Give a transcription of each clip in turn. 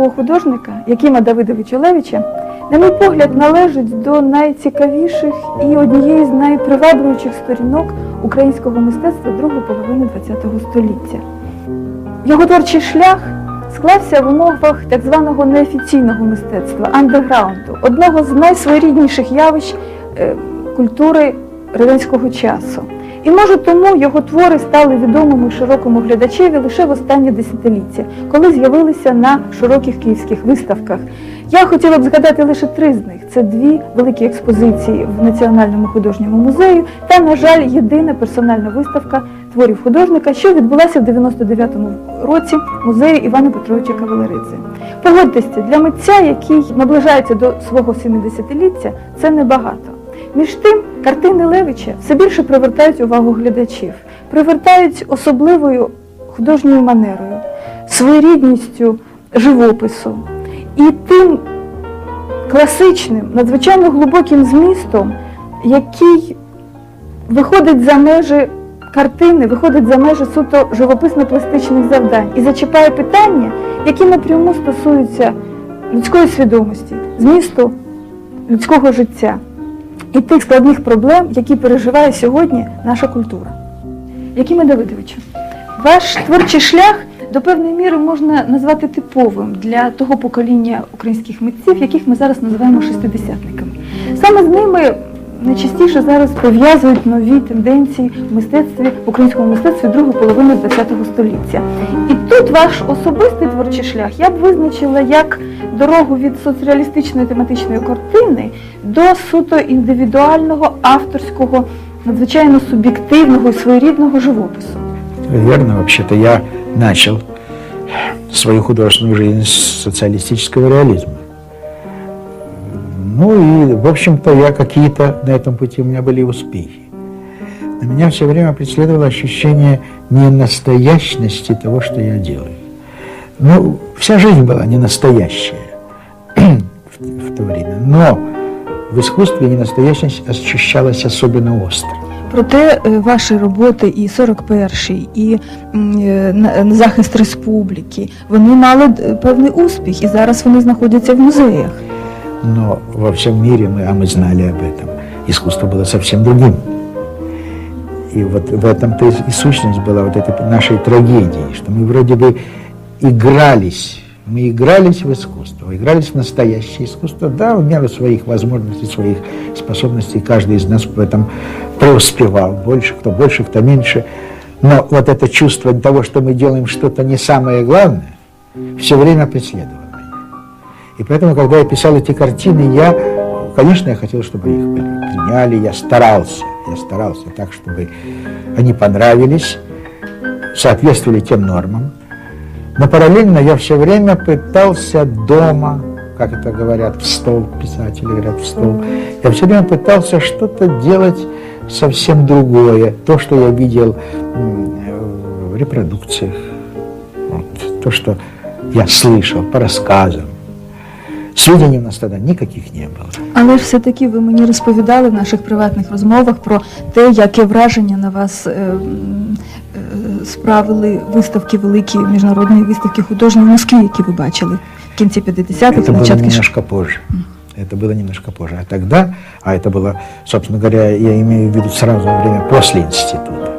Київського художника Якима Давидовича Левича, на мій погляд, належить до найцікавіших і однієї з найприваблюючих сторінок українського мистецтва другої половини ХХ століття. Його творчий шлях склався в умовах так званого неофіційного мистецтва андеграунду, одного з найсвоєрідніших явищ е, культури радянського часу. І може тому його твори стали відомими широкому глядачеві лише в останнє десятиліття, коли з'явилися на широких київських виставках. Я хотіла б згадати лише три з них: це дві великі експозиції в Національному художньому музеї та, на жаль, єдина персональна виставка творів художника, що відбулася в 99-му році в музеї Івана Петровича Кавалеридзе. Погодьтеся, для митця, який наближається до свого 70-ліття, це небагато. Між тим, картини Левича все більше привертають увагу глядачів, привертають особливою художньою манерою, своєрідністю живопису. І тим класичним, надзвичайно глибоким змістом, який виходить за межі картини, виходить за межі суто живописно-пластичних завдань і зачіпає питання, які напряму стосуються людської свідомості, змісту людського життя і тих складних проблем, які переживає сьогодні наша культура. Якими Давидовичу, ваш творчий шлях до певної міри можна назвати типовим для того покоління українських митців, яких ми зараз називаємо шестидесятниками. Саме з ними найчастіше зараз пов'язують нові тенденції в мистецтві, в українському мистецтві другої половини ХХ століття. І тут ваш особистий творчий шлях я б визначила як дорогу від соцреалістичної тематичної картини до суто індивідуального, авторського, надзвичайно суб'єктивного і своєрідного живопису. Верно, вообще-то я начал свою художественную жизнь с социалистического реализма. Ну и, в общем-то, я какие-то на этом пути у меня были успехи. Но меня все время преследовало ощущение ненастоящности того, что я делаю. Ну, вся жизнь была не настоящая в, в то время, но в искусстве ненастоящность ощущалась особенно остро. Проте е, ваші роботи і 41-й, і м, е, на- на захист республіки, вони мали е, певний успіх, і зараз вони знаходяться в музеях. Но во всем мире мы, а мы знали об этом, искусство было совсем другим. И вот в этом-то и сущность была вот этой нашей трагедии, что мы вроде бы игрались, мы игрались в искусство, игрались в настоящее искусство, да, в меру своих возможностей, своих способностей, каждый из нас в этом преуспевал, больше, кто больше, кто меньше. Но вот это чувство того, что мы делаем что-то не самое главное, все время преследовало. И поэтому, когда я писал эти картины, я, конечно, я хотел, чтобы их приняли, я старался, я старался так, чтобы они понравились, соответствовали тем нормам. Но параллельно я все время пытался дома, как это говорят, в стол, писатели говорят, в стол, я все время пытался что-то делать совсем другое, то, что я видел в репродукциях, вот, то, что я слышал по рассказам. Сведений у нас тогда никаких не было. Але ж все-таки ви мені розповідали в наших приватних розмовах про те, яке враження на вас е, м, е, справили виставки великі міжнародні виставки художні в Москві, які ви бачили в кінці 50-х, Это было початки немножко позже. Это было немножко позже. А тогда, а это было, собственно говоря, я имею в виду сразу во время после института.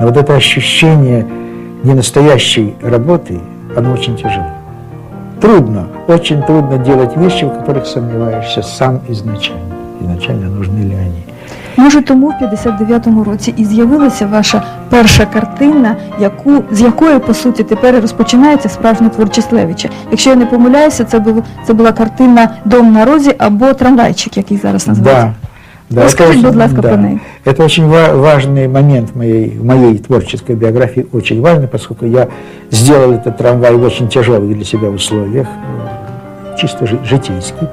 Но вот это ощущение ненастоящей работы, оно очень тяжело. Трудно, очень трудно делать вещи, в которых сомневаешься сам изначально. изначально нужны ли они. Може, тому в 59-му році і з'явилася ваша перша картина, яку, з якої, по суті, тепер розпочинається справжня творчість Левіча. Якщо я не помиляюся, це, був, це була картина Дом на розі або Трамвайчик, який зараз називається. Да, да, Расскажите, очень- будь ласка, да. про неї. Это очень ва- важный момент в моей, в моей творческой биографии, очень важный, поскольку я сделал этот трамвай в очень тяжелых для себя условиях, э, чисто жи- житейский.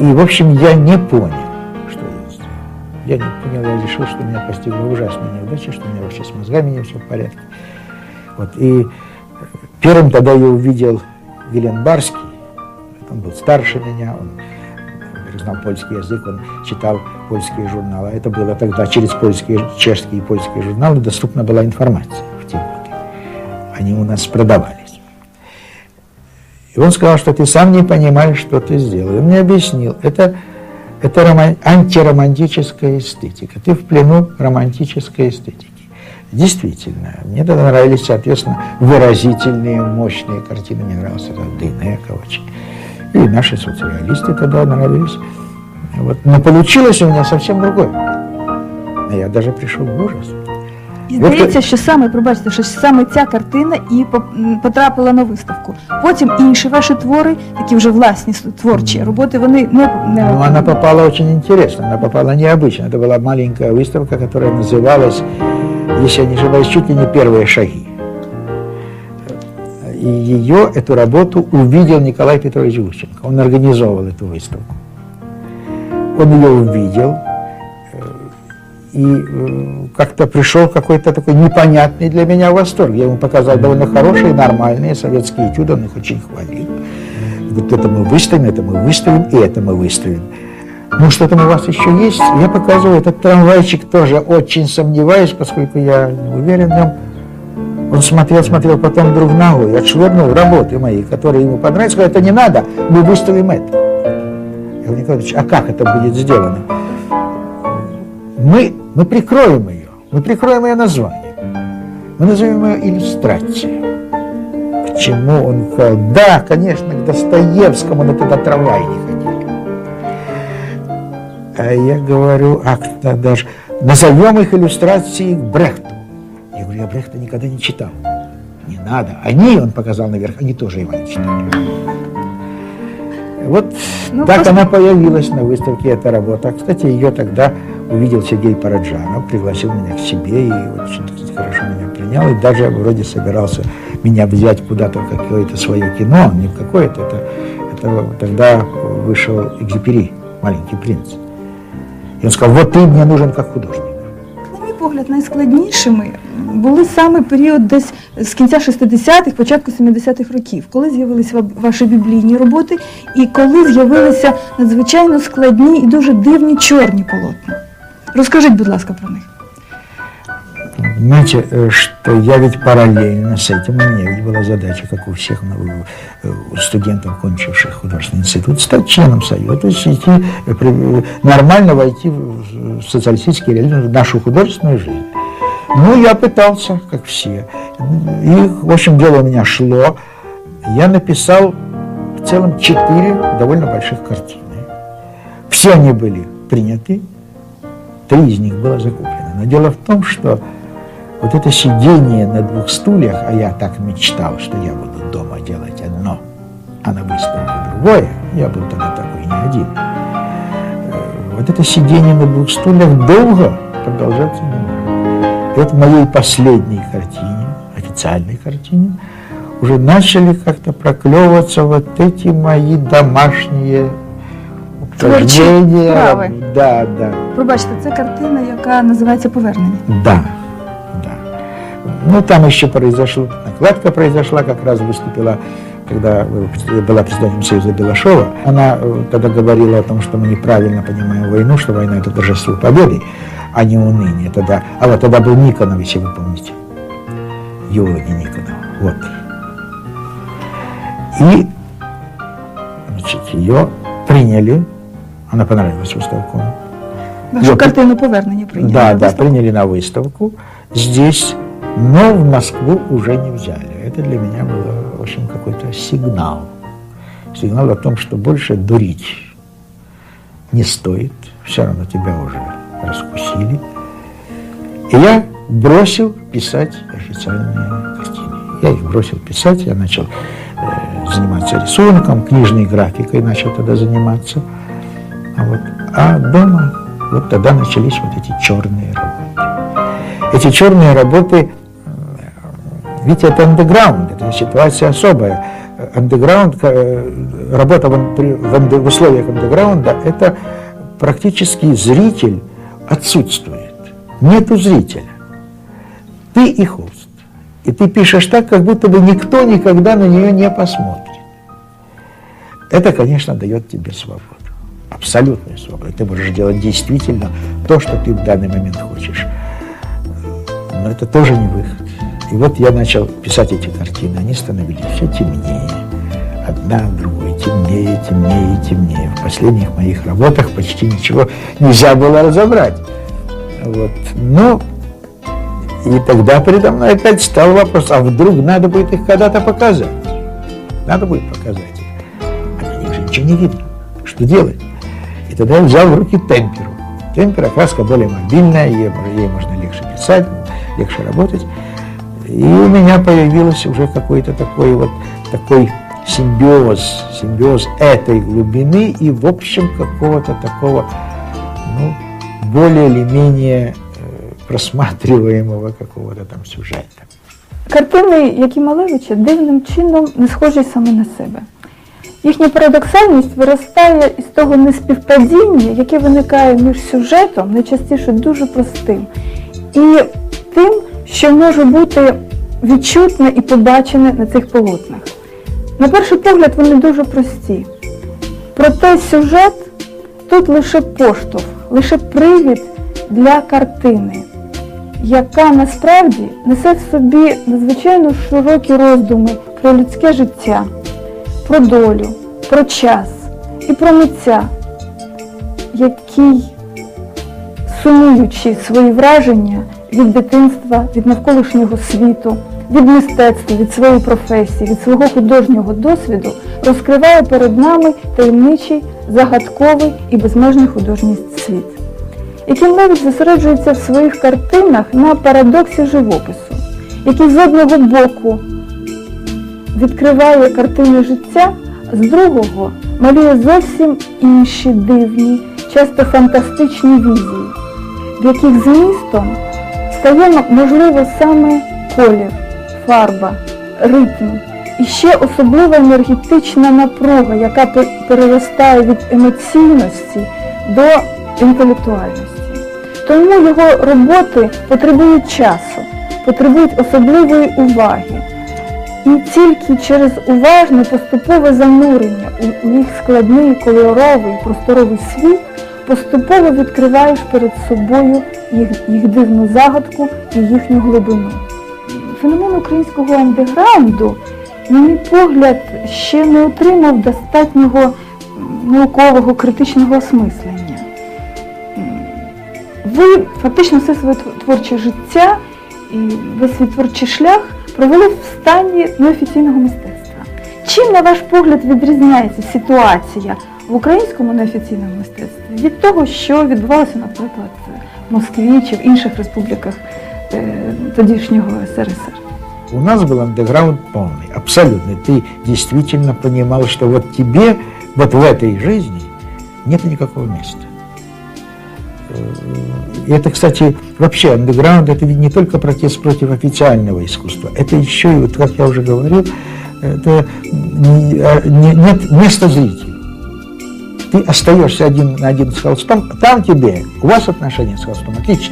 И, в общем, я не понял, что я сделал. Я не понял, я решил, что меня постигла ужасная неудача, что у меня вообще с мозгами не все в порядке. Вот, и э, первым тогда я увидел Вилен Барский, он был старше меня, он знал польский язык, он читал польские журналы. Это было тогда через польские, чешские и польские журналы доступна была информация в те годы. Они у нас продавались. И он сказал, что ты сам не понимаешь, что ты сделал. И мне объяснил, это, это роман- антиромантическая эстетика. Ты в плену романтической эстетики. Действительно, мне тогда нравились, соответственно, выразительные, мощные картины. Мне нравился Дейнека очень. И наши социалисты тогда нравились. Вот. Но получилось у меня совсем другое. Я даже пришел в ужас. І Ви здається, хто- що саме, пробачте, що саме ця картина і по- м, потрапила на виставку. Потім інші ваші твори, такі вже власні с- творчі роботи, вони не, не Но она попала очень интересно, она попала необычно. Это была маленькая выставка, которая называлась, если я не ошибаюсь, чуть ли не «Первые шаги». И ее, эту работу, увидел Николай Петрович Гущенко. Он организовывал эту выставку. Он ее увидел э, и э, как-то пришел какой-то такой непонятный для меня восторг. Я ему показал довольно хорошие, нормальные советские этюды, он их очень хвалил. Вот это мы выставим, это мы выставим, и это мы выставим. Ну, что-то у вас еще есть? Я показываю этот трамвайчик тоже очень сомневаюсь, поскольку я не уверен в нем. Он смотрел, смотрел, потом вдруг ногой отшвырнул работы мои, которые ему понравились, сказал, это не надо, мы выставим это. Я говорю, Николай Ильич, а как это будет сделано? Мы, мы прикроем ее, мы прикроем ее название. Мы назовем ее иллюстрация. К чему он сказал, да, конечно, к Достоевскому, но тогда трамвай не ходили. А я говорю, а к- даже назовем их иллюстрацией к Брехту. Я Брехта никогда не читал. Не надо. Они, он показал наверх, они тоже его не читали. Вот Ну, так просто- она появилась на выставке, эта работа. Кстати, ее тогда увидел Сергей Параджанов, пригласил меня к себе и очень сказать, хорошо меня принял. И даже вроде собирался меня взять куда-то в какое-то свое кино, не в какое-то, это, это тогда вышел Экзюпери, «Маленький принц». И он сказал, вот ты мне нужен как художник. На мій погляд, найскладнішими були саме період десь з кінця 60-х, початку 70-х років, коли з'явилися ва- ваші біблійні роботи, і коли з'явилися надзвичайно складні і дуже дивні чорні полотна. Розкажіть, будь ласка, про них. Знаете, э, что я ведь параллельно с этим, у меня ведь была задача, как у всех ну, э, у студентов, кончивших художественный институт, стать членом Союза, то есть идти, э, при- э, нормально войти в в социалистический реализм, в нашу художественную жизнь. Ну, я пытался, как все. И, в общем, дело у меня шло. Я написал в целом четыре довольно больших картины. Все они были приняты, три из них было закуплено. Но дело в том, что вот это сидение на двух стульях, а я так мечтал, что я буду дома делать одно, а на выставке другое, я был тогда такой не один. Э, Вот это сидение на двух стульях долго продолжаться не вот в моей последней картине, официальной картине, уже начали как-то проклевываться вот эти мои домашние Творчі вправи. Да, да. Пробачте, це картина, яка називається Повернення. Да, да. Ну, там еще произошло, накладка произошла, как раз выступила, когда э, была президентом Союза Белашова. Она э, тогда говорила о том, что мы неправильно понимаем войну, что война – это торжество победы, а не уныние. Тогда, а вот тогда был Никонов, если вы помните. Георгий Никонов. Вот. И, значит, ее приняли, она понравилась выставку. Вашу Я- картину Повернення прийняли. Да, да, приняли на выставку здесь, но в Москву уже не взяли. Это для меня был, в общем, какой-то сигнал. Сигнал о том, что больше дурить не стоит, все равно тебя уже раскусили. И я бросил писать официальные картины. Я их бросил писать, я начал э, заниматься рисунком, книжной графикой начал тогда заниматься. А, вот, а дома вот тогда начались вот эти черные работы. Эти черные работы, э, ведь это андеграунд, это ситуация особая. Андеграунд, э, работа в, в условиях андеграунда, это практически зритель отсутствует. Нету зрителя. Ты и холст. И ты пишешь так, как будто бы никто никогда на нее не посмотрит. Это, конечно, дает тебе свободу. Абсолютную свободу. Ты можешь делать действительно то, что ты в данный момент хочешь. Но это тоже не выход. И вот я начал писать эти картины. Они становились все темнее. Одна другой темнее, темнее, темнее. В последних моих работах почти ничего нельзя было разобрать. Вот. Но и тогда передо мной опять стал вопрос, а вдруг надо будет их когда-то показать? Надо будет показать их. А на них же ничего не видно. Что делать? И тогда я взял в руки темперу. Темпера краска более мобильная, ей, ей можно легче писать, легче работать. И у меня появился уже какой-то такой вот такой симбиоз, симбиоз этой глубины и, в общем, какого-то такого, ну, более или менее э, просматриваемого какого-то там сюжета. Картини, які Малевича, дивним чином не схожі саме на себе. Їхня парадоксальність виростає із того неспівпадіння, яке виникає між сюжетом, найчастіше дуже простим, і тим, що може бути відчутне і побачене на цих полотнах. На перший погляд вони дуже прості. Проте сюжет тут лише поштовх, лише привід для картини яка насправді несе в собі надзвичайно широкі роздуми про людське життя, про долю, про час і про митця, який, сумуючи свої враження від дитинства, від навколишнього світу, від мистецтва, від своєї професії, від свого художнього досвіду, розкриває перед нами таємничий, загадковий і безмежний художній світ. Якимлевич зосереджується в своїх картинах на парадоксі живопису, який з одного боку відкриває картини життя, з другого малює зовсім інші дивні, часто фантастичні візії, в яких змістом стає можливо саме колір, фарба, ритм і ще особлива енергетична напруга, яка переростає від емоційності до інтелектуальності. Тому його роботи потребують часу, потребують особливої уваги. І тільки через уважне поступове занурення у- їх складний кольоровий просторовий світ поступово відкриваєш перед собою їх, їх дивну загадку і їхню глибину. Феномен українського андеграунду, на мій погляд, ще не отримав достатнього наукового критичного осмислення. Ви фактично все своє творче життя і весь свій творчий шлях провели в стані неофіційного мистецтва. Чим, на ваш погляд, відрізняється ситуація в українському неофіційному мистецтві від того, що відбувалося, наприклад, в Москві чи в інших республіках тодішнього СРСР? У нас был андеграунд полный, абсолютно. Ты действительно понимал, что вот тебе, вот в этой жизни нет никакого места. Э, И это, кстати, вообще андеграунд это ведь не только протест против официального искусства, это еще и, вот, как я уже говорил, это не- а, не- нет места зрителю. Ты остаешься один на один с холстом, там тебе, у вас отношения с холстом отличные, а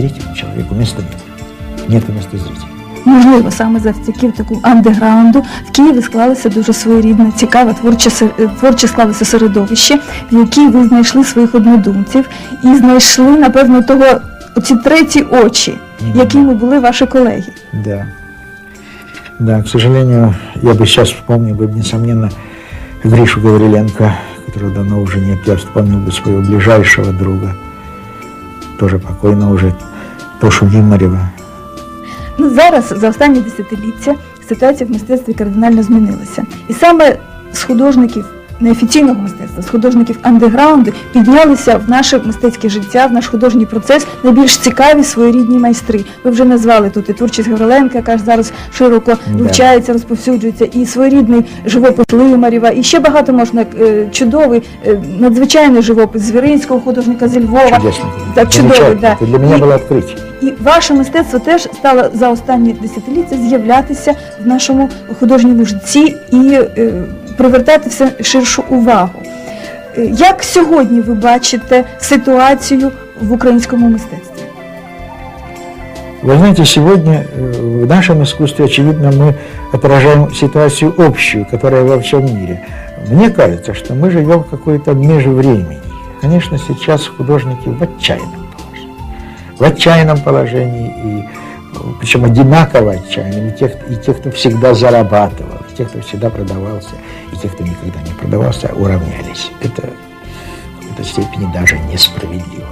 третьему человеку места нет. Нету места зрителя. Можливо, саме завдяки такому андеграунду в Києві склалося дуже своєрідне, цікаве творче, се- е, творче склалося середовище, в якій ви знайшли своїх однодумців і знайшли, напевно, того ці треті очі, Мгм. якими були ваші колеги. Да. Да, к сожалению, я бы сейчас вспомнил бы, несомненно, Гришу Гавриленко, которого давно уже нет. Я вспомнил бы своего ближайшего друга, тоже покойного уже, Тошу Гимарева. Ну, зараз, за останні десятиліття, ситуація в мистецтві кардинально змінилася. І саме з художників неофіційного мистецтва, з художників андеграунду піднялися в наше мистецьке життя, в наш художній процес найбільш цікаві своєрідні майстри. Ви вже назвали тут і творчість Гавриленка, яка ж зараз широко Да. вивчається, розповсюджується, і своєрідний живопис Лимарєва, і ще багато можна е, чудовий, е, надзвичайний живопис Звіринського художника зі Львова. Чудесно. Так, чудовий, Замечательно. да. Это для меня И- было открытие. І ваше мистецтво теж стало за останні десятиліття з'являтися в нашому художньому житті і е, привертати все ширшу увагу. Е, Як сьогодні ви бачите ситуацію в українському мистецтві? Вы знаете, сегодня э, в нашем искусстве, очевидно, мы отражаем ситуацию общую, которая во всем мире. Мне кажется, что мы живем в какой-то межвремени. Конечно, сейчас художники в отчаянном положении. В отчаянном положении, и, э, причем одинаково отчаянном, и тех, и тех, кто всегда зарабатывал, тех, кто всегда продавался, и тех, кто никогда не продавался, уравнялись. Это в какой-то степени даже несправедливо.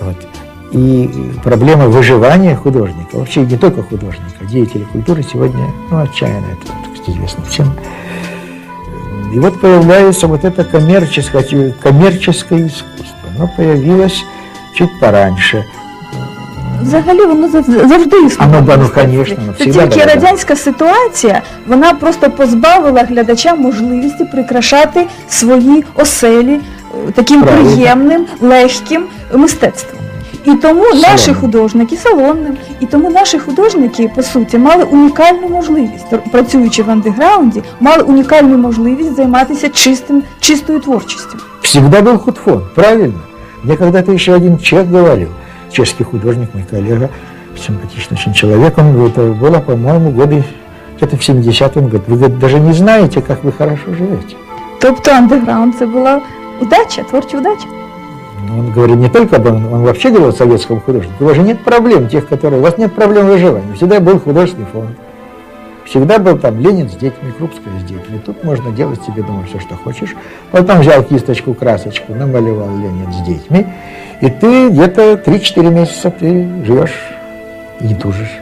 Вот. И проблема выживания художника, вообще не только художника, деятелей культуры сегодня ну, отчаянно, это так сказать, известно всем. И вот появляется вот это коммерческое, коммерческое искусство. Оно появилось чуть пораньше. Взагалі воно зав- завжди існує. В ну, Це всегда тільки да. радянська ситуація, вона просто позбавила глядача можливості прикрашати свої оселі е, таким Правильно. приємним, легким мистецтвом. І тому наші художники салонним, і тому наші художники, по суті, мали унікальну можливість, працюючи в андеграунді, мали унікальну можливість займатися чистим, чистою творчістю. Всегда был худфон, правильно? Мне когда-то еще один чех говорил, чешский художник, мой коллега, симпатичный очень человек, он это было, по-моему, годы где-то в 70-м году. Вы говорит, даже не знаете, как вы хорошо живете. Тобто андеграунд це була удача, творча удача. Ну, Он говорит не только об он, он вообще говорил о советском художнике. У вас же нет проблем тех, которые... У вас нет проблем выживания. Всегда был художественный фонд. Всегда был там Ленин с детьми, Крупская с детьми. Тут можно делать себе дома все, что хочешь. Потом взял кисточку, красочку, намалевал Ленин с детьми. И ты где-то 3-4 месяца ты живешь и не тужишь.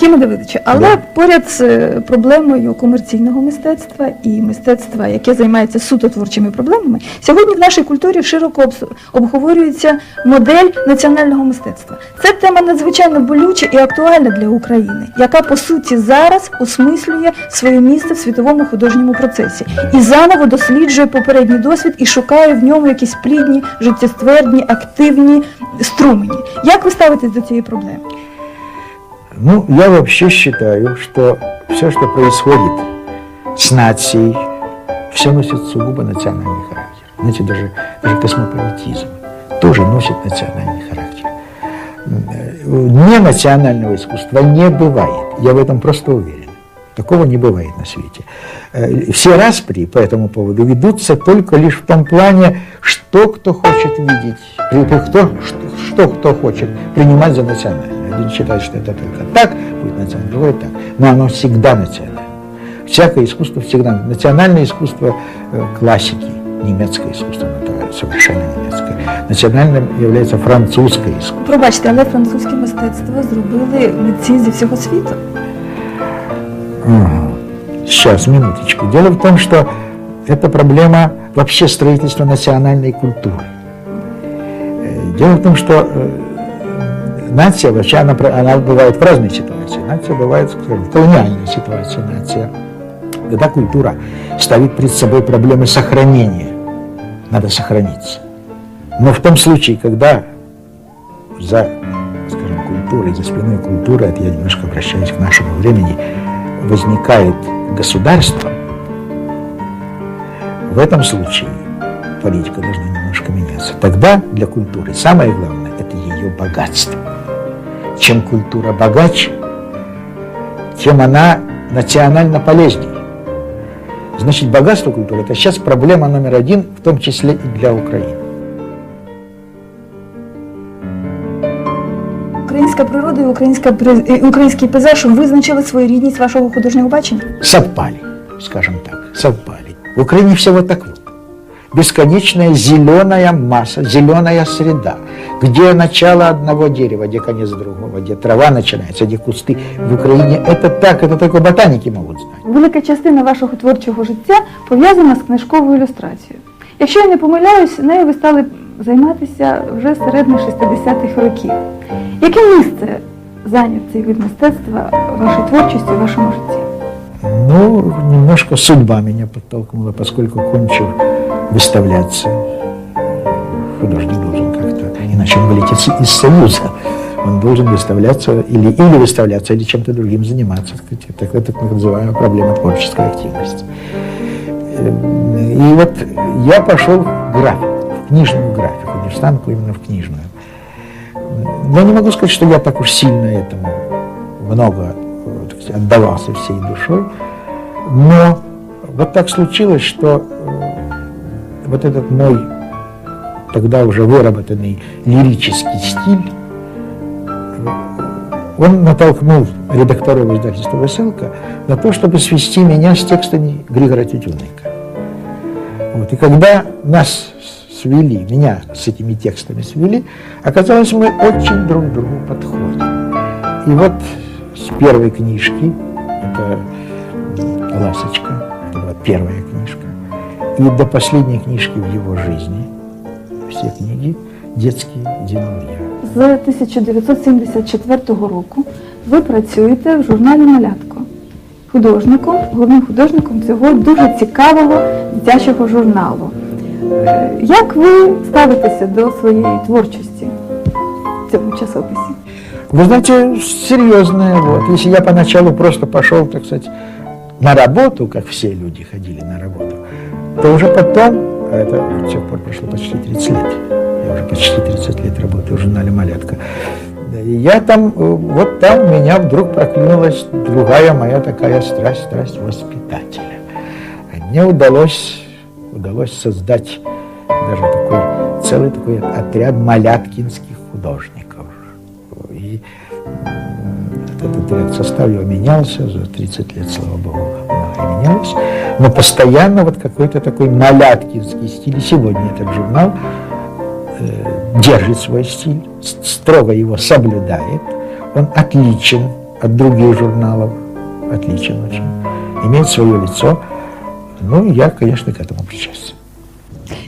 Кіме Давидовичу, але Да. поряд з е, проблемою комерційного мистецтва і мистецтва, яке займається суто творчими проблемами, сьогодні в нашій культурі широко обговорюється модель національного мистецтва. Це тема надзвичайно болюча і актуальна для України, яка по суті зараз осмислює своє місце в світовому художньому процесі і заново досліджує попередній досвід і шукає в ньому якісь плідні, життєствердні, активні струмені. Як ви ставитесь до цієї проблеми? Ну, я вообще считаю, что все, что происходит с нацией, все носит сугубо национальный характер. Знаете, даже, даже космополитизм тоже носит национальный характер. Э, Ненационального искусства не бывает. Я в этом просто уверен. Такого не бывает на свете. Э, Все распри по этому поводу ведутся только лишь в том плане, что кто хочет видеть, кто, что, что кто хочет принимать за национальное. Один считает, что это только так будет национально, другой так. Но оно всегда национальное. Всякое искусство всегда. Национальное искусство э, классики, немецкое искусство, оно то совершенно немецкое. Национальным является французское искусство. Пробачте, але французьке мистецтво зробили митці зі всього світу. Ага. Сейчас, минуточку. Дело в том, что это проблема вообще строительства национальной культуры. Э, Дело в том, что э, нация вообще, она, она бывает в разной ситуации. Нация бывает, скажем, в колониальной ситуации нация. Когда культура ставит перед собой проблемы сохранения. Надо сохраниться. Но в том случае, когда за, скажем, культурой, за спиной культуры, это я немножко обращаюсь к нашему времени, возникает государство, в этом случае политика должна немножко меняться. Тогда для культуры самое главное – это ее богатство Чем культура богаче, тем она национально полезнее. Значит, богатство культуры – это сейчас проблема номер один, в том числе и для Украины. Українська природа і українська при- і український пейзаж визначили своєрідність вашого художнього бачення. совпали, скажем так, совпали. В Украине все вот так вот. Бесконечная зеленая масса, зеленая среда, где начало одного дерева, где конец другого, где трава начинается, где кусты. В Украине это так, это только ботаники могут знать. велика частина вашого творчого життя пов'язана з книжковою ілюстрацією. Якщо я не помиляюсь, нею ви стали займатися вже з середини 60-х років. Яке місце зайняв цей вид мистецтва в вашій творчості, в вашому житті? Ну, немножко судьба меня подтолкнула, поскольку кончил выставляться. Художник должен как-то, иначе он вылетит из Союза. Он должен выставляться или, или выставляться, или чем-то другим заниматься. сказать. Так, это так называемая проблема творческой активности. Э, И вот я пошел в графику, в книжную графику, не в станку, именно в книжную. Я не могу сказать, что я так уж сильно этому много э, сказать, отдавался всей душой, но вот так случилось, что э, вот этот мой тогда уже выработанный лирический стиль, он натолкнул редакторов издательства «Веселка» на то, чтобы свести меня с текстами Григора Тютюнника. Вот. И когда нас свели, меня с этими текстами свели, оказалось, мы очень друг другу подходим. И вот с первой книжки, это «Ласочка», это была первая и до последней книжки в его жизни, все книги детские делал я. З 1974 року ви працюєте в журналі Малятко. Художником, головним художником цього дуже цікавого дитячого журналу. Е, Як ви ставитеся до своєї творчості в цьому часописі? Вы знаете, серьезное, вот. Если я поначалу просто пошел, так сказать, на работу, как все люди ходили на работу, то уже потом, а это с тех пор прошло почти 30 лет, я уже почти 30 лет работаю в журнале «Малятка», и я там, э, вот там меня вдруг проклюнулась другая моя такая страсть, страсть воспитателя. Мне удалось, удалось создать даже такой, целый такой отряд маляткинских художников. И этот отряд состав его менялся, за 30 лет, слава богу, многое менялось, но постоянно вот какой-то такой маляткинский стиль. И сегодня этот журнал э, держит свой стиль, строго его соблюдает. Он отличен от других журналов, отличен очень, имеет свое лицо. Ну, я, конечно, к этому причастен.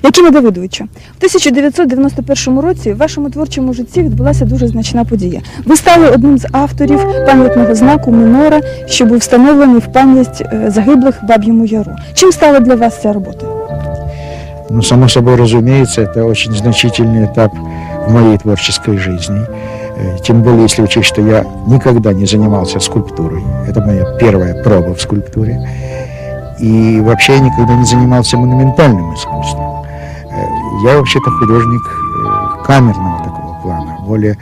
Якиме Давидовичу, в 1991 році в вашому творчому житті відбулася дуже значна подія. Ви стали одним з авторів пам'ятного знаку Минора, що був встановлений в пам'ять е, загиблих в Баб'єму Яру. Чим стала для вас ця робота? Ну, само собой разумеется, это очень значительный этап в моей творческой жизни. Э, Тем более, если учесть, что я никогда не занимался скульптурой. Это моя первая проба в скульптуре. И вообще я никогда не занимался монументальным искусством. Я вообще-то художник э, камерного такого плана, более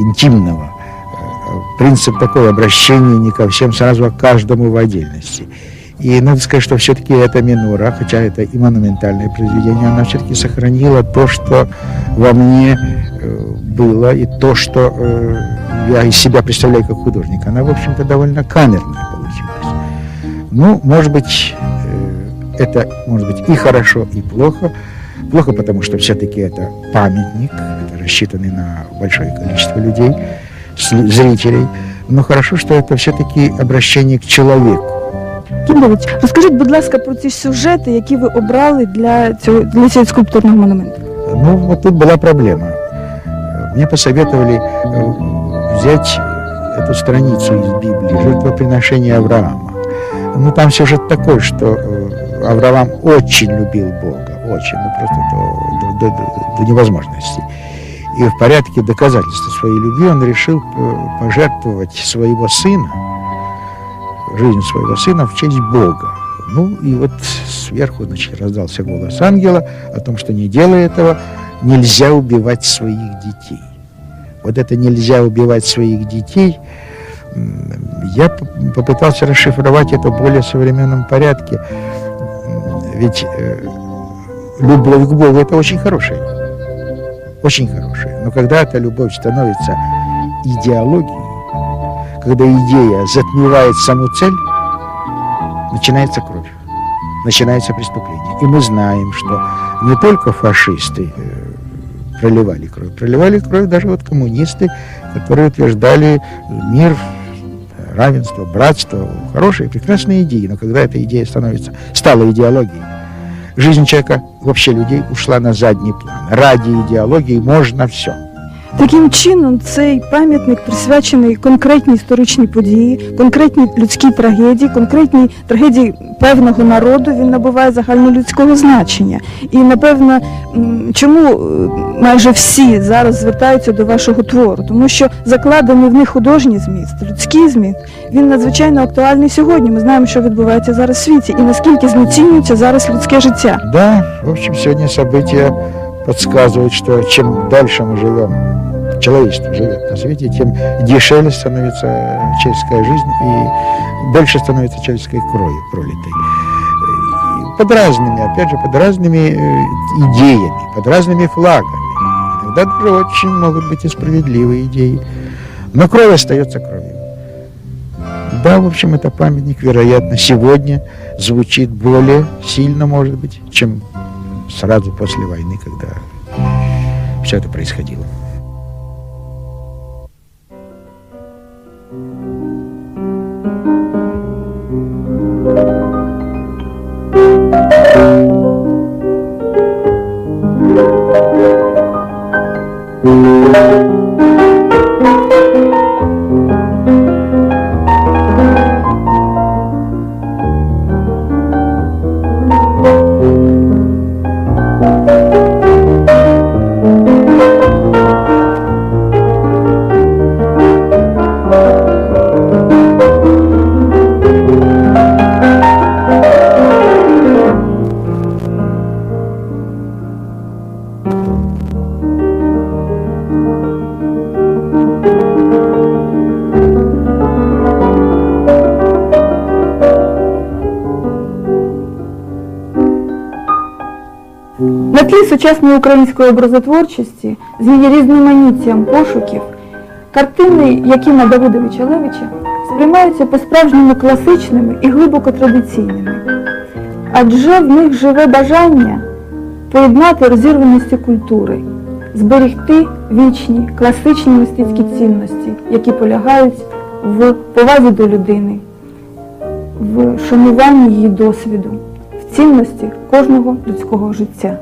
интимного. Э, Принцип такой обращения не ко всем сразу, а к каждому в отдельности. И надо сказать, что все-таки эта минора, хотя это и монументальное произведение, она все-таки сохранила то, что во мне э, было, и то, что я из себя представляю как художник. Она, в общем-то, довольно камерная получилась. Ну, может быть, это может быть и хорошо, и плохо. Плохо, потому что все-таки это памятник, это рассчитанный на большое количество людей, сли- зрителей. Но хорошо, что это все-таки обращение к человеку. Кіндович, розкажіть, будь ласка, про ці сюжети, які ви обрали для цього для цього скульптурного монументу. Ну, вот тут была проблема. Э, Мне посоветовали э, взять эту страницу из Библии, жертвоприношение Авраама. Ну, там сюжет такой, что э, Авраам очень любил Бога, очень, ну, просто до, до- до- до невозможности. И в порядке доказательства своей любви он решил э, пожертвовать своего сына, жизнь своего сына в честь Бога. Ну и вот сверху, значит, раздался голос ангела о том, что не делая этого, нельзя убивать своих детей. Вот это нельзя убивать своих детей. Я попытался расшифровать это в более современном порядке. Ведь э, любовь к Богу это очень хорошая. Очень хорошая. Но когда эта любовь становится идеологией, когда идея затмевает саму цель, начинается кровь, начинается преступление. И мы знаем, что не только фашисты э, проливали кровь, проливали кровь даже вот коммунисты, которые утверждали мир, равенство, братство, хорошие, прекрасные идеи. Но когда эта идея становится, стала идеологией, жизнь человека, вообще людей, ушла на задний план. Ради идеологии можно все. Таким чином, цей пам'ятник присвячений конкретній історичній події, конкретній людській трагедії, конкретній трагедії певного народу. Він набуває загальнолюдського значення. І напевно, чому е, майже всі зараз звертаються до вашого твору? Тому що закладений в них художній зміст, людський зміст, він надзвичайно актуальний сьогодні. Ми знаємо, що відбувається зараз в світі, і наскільки знецінюється зараз людське життя. Да, в общем, сегодня события подсказывают, что чем дальше мы живем, человечество живет на свете, тем дешевле становится человеческая жизнь и больше становится человеческой крови пролитой. Под разными, опять же, под разными э, идеями, под разными флагами. Иногда даже очень могут быть и справедливые идеи. Но кровь остается кровью. Да, в общем, это памятник, вероятно, сегодня звучит более сильно, может быть, чем сразу после войны, когда все это происходило. Сучасної української образотворчості з її різноманіттям пошуків, картини Якима Давидовича Левича сприймаються по-справжньому класичними і глибоко традиційними. Адже в них живе бажання поєднати розірваності культури, зберегти вічні класичні мистецькі цінності, які полягають в повазі до людини, в шануванні її досвіду, в цінності кожного людського життя.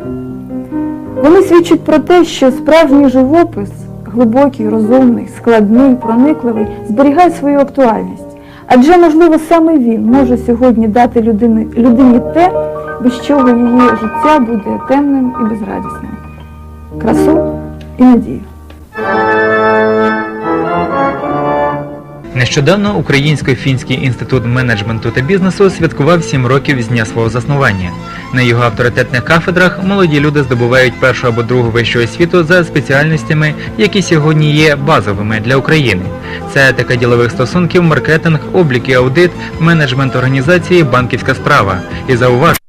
Вони свідчать про те, що справжній живопис, глибокий, розумний, складний, проникливий, зберігає свою актуальність. Адже, можливо, саме він може сьогодні дати людині, людині те, без чого її життя буде темним і безрадісним. Красу і надію. Нещодавно Українсько-фінський інститут менеджменту та бізнесу святкував 7 років з дня свого заснування. На його авторитетних кафедрах молоді люди здобувають першу або другу вищу освіту за спеціальностями, які сьогодні є базовими для України. Це етика ділових стосунків, маркетинг, облік і аудит, менеджмент організації, банківська справа. І зауваж,